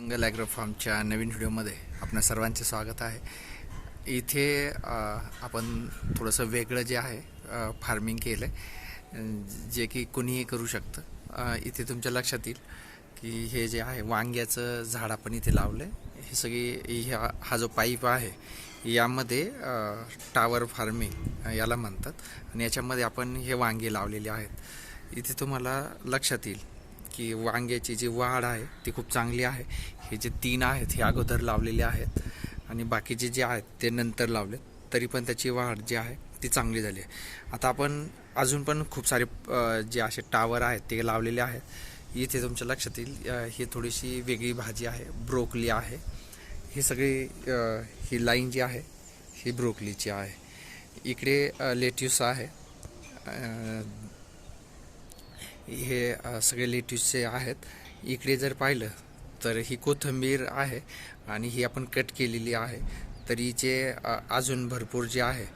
मंगल agro फार्मच्या नवीन व्हिडिओमध्ये आपल्या सर्वांचे स्वागत आहे. इथे आपण थोडंसं वेगळं जे आहे फार्मिंग केलं आहे जे की कुणीही करू शकतं. इथे तुमच्या लक्षात येईल की हे जे आहे वांग्याचं झाड आपण इथे लावलं आहे हे सगळी ह्या हा जो पाईप आहे यामध्ये टावर फार्मिंग याला म्हणतात. आणि याच्यामध्ये आपण हे वांगे लावलेले आहेत. इथे तुम्हाला लक्षात येईल की वांग्याची जी वाढ आहे ती खूप चांगली आहे. हे जे तीन आहेत हे अगोदर लावलेले आहेत आणि बाकीचे जे आहेत ते नंतर लावलेत. तरी पण त्याची वाढ जी आहे ती चांगली झाली आहे. आता आपण अजून पण खूप सारे जे असे टावर आहेत ते लावलेले आहेत. इथे तुमच्या लक्षात येईल ही थोडीशी वेगळी भाजी आहे ब्रोकली आहे. ही सगळी ही लाईन जी आहे ही ब्रोकलीची आहे. इकडे लेट्यूस आहे. हे सगळे लेट्यूसचे आहेत. इकडे जर पाहिलं तर ही कोथिंबीर आहे आणि ही आपण कट केलेली आहे. तर जे अजून भरपूर जे आहे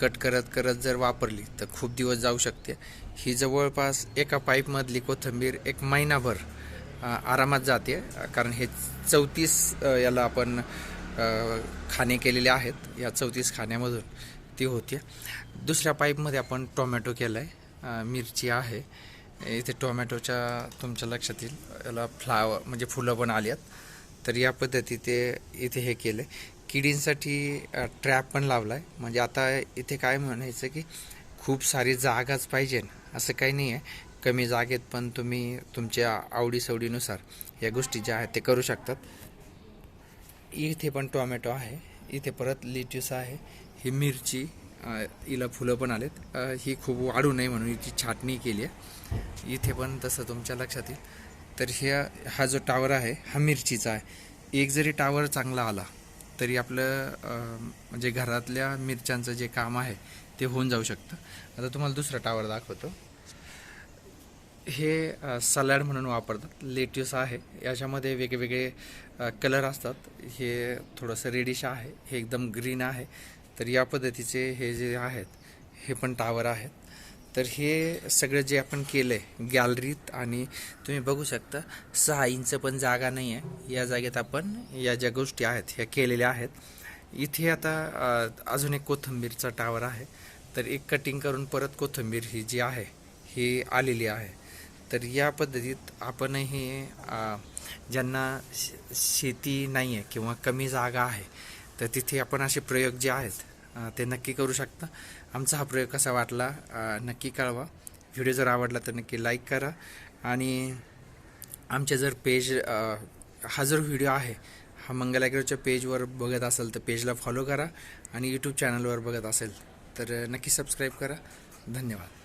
कट करत करत जर वापरली तर खूप दिवस जाऊ शकते. ही जवळपास एका पाईपमधली कोथिंबीर एक महिनाभर आरामात जाते. कारण हे चौतीस याला आपण खाणे केलेले आहेत. या चौतीस खाण्यामधून ती होते. दुसऱ्या पाईपमध्ये आपण टोमॅटो केला आहे मिरची आहे. इथे टोमॅटोच्या तुमच्या लक्षात येईल. याला फ्लावर म्हणजे फुलं पण आली आहेत. तर या पद्धती ते इथे हे केलं. आहे किडींसाठी ट्रॅप पण लावला आहे म्हणजे आता इथे काय म्हणायचं की खूप सारी जागाच पाहिजे असं काही नाही आहे. कमी जागेत पण तुम्ही तुमच्या आवडीसवडीनुसार या गोष्टी ज्या आहेत ते करू शकतात. इथे पण टोमॅटो आहे. इथे परत लिट्यूस आहे. ही मिरची हिला फुलं पण आलेत. ही खूप वाढू नये म्हणून हिची छाटणी केली आहे. इथे पण तसं तुमच्या लक्षात येईल. तर ह्या हा जो टावर आहे हा मिरचीचा आहे. एक जरी टावर चांगला आला तरी आपलं म्हणजे घरातल्या मिरच्यांचं जे काम आहे ते होऊन जाऊ शकतं. आता तुम्हाला दुसरा टावर दाखवतो. हे सलाड म्हणून वापरतात. लेट्यूस आहे. याच्यामध्ये वेगवेगळे कलर असतात. हे थोडंसं रेडिश आहे. हे एकदम ग्रीन आहे. तर या पद्धतीचे हे जे आहेत हे पण टावर आहेत. तर हे सगळं जे आपण केलं आहे गॅलरीत आणि तुम्ही बघू शकता सहा इंच पण जागा नाही आहे या जागेत आपण या ज्या गोष्टी आहेत ह्या केलेल्या आहेत. इथे आता अजून एक कोथंबीरचा टावर आहे. तर एक कटिंग करून परत कोथिंबीर ही जी आहे ही आलेली आहे. तर या पद्धतीत आपणही ज्यांना शेती नाही आहे किंवा कमी जागा आहे तर तिथे आपण असे प्रयोग जे आहेत ते नक्की करू शकता. आमचा हा प्रयोग कसा वाटला नक्की कळवा. व्हिडिओ जर आवडला तर नक्की लाईक करा. आणि आमच्या जर पेज हा जर व्हिडिओ आहे हा मंगलाग्रोच्या पेजवर बघत असेल तर पेजला फॉलो करा आणि यूट्यूब चॅनलवर बघत असेल तर नक्की सबस्क्राईब करा. धन्यवाद.